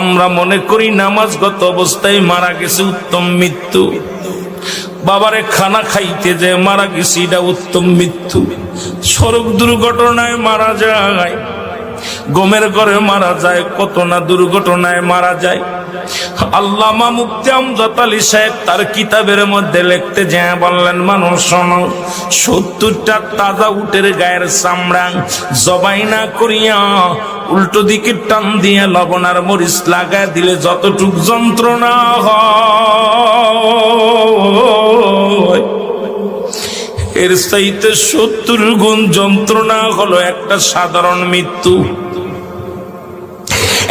আমরা মনে করি নামাজগত অবস্থায় মারা গেছে উত্তম মৃত্যু। বাবারে খানা খাইতে যে মারা গেছে, এটা উত্তম মৃত্যু। সড়ক দুর্ঘটনায় মারা যায়, গমের ঘরে মারা যায়, কত না দুর্ঘটনায় মারা যায়। আল্লামা মুফতি আমজাদ আলী সাহেব তার কিতাবের মধ্যে লিখতে যায়, বললেন, মানুষ, শোনো, সত্তরটা তাজা উটের গায়ের চামড়া জবাই না করিয়া উল্টো দিকে টান দিয়ে লবণ আর মরিচ লাগায় দিলে যতটুক যন্ত্রণা হয়। এর চাইতে সত্তর গুণ যন্ত্রণা হলো একটা সাধারণ মৃত্যু।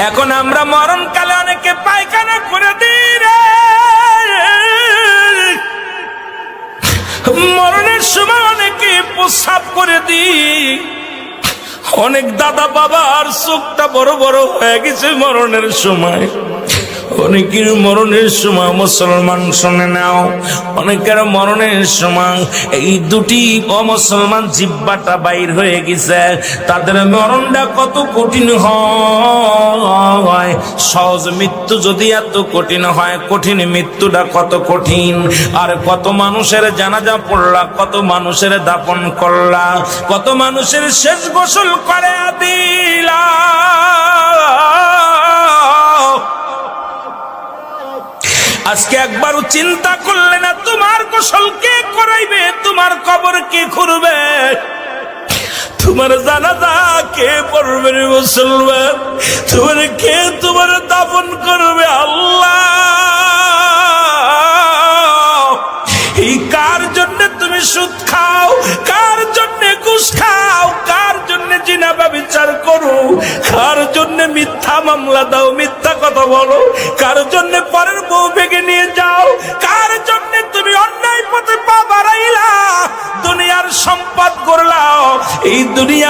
এখন আমরা মরণকালে অনেকে পায়খানা করে রে। মরণের সময় অনেকে প্রস্রাব করে দিই অনেক দাদা বাবার চোখটা বড় বড় হয়ে গেছে মরণের সময়। অনেকের মরণের সময় মুসলমান শুনে নাও। অনেকের মরণের সময় এই দুটি অমুসলমান জিব্বাটা বাইর হয়ে গেছে। তাদের মরণটা কত কঠিন হয়। সহজ মৃত্যু যদি এত কঠিন হয়, কঠিন মৃত্যুটা কত কঠিন? আর কত মানুষের জানাজা পড়লা, কত মানুষের দাপন করলা, কত মানুষের শেষ গোসল করে দিলা। আজকে একবারও চিন্তা করলে না, তোমার গোসল কে করাইবে, তোমার কবর কে খুঁড়বে? তোমার জানাজা কে পড়বে মুসলমান? তোমার কে তোমার দাপন করবে আল্লাহ? এই কার জন্য তুমি সুদ খাও? কার জন্য ঘুষ খাও? কার জন্য জিনাবা বিচার করো? কার জন্য মিথ্যা মামলা দাও? মিথ্যা কথা বলো? কার জন্য পরের বউ ভেঙে এই দুনিয়া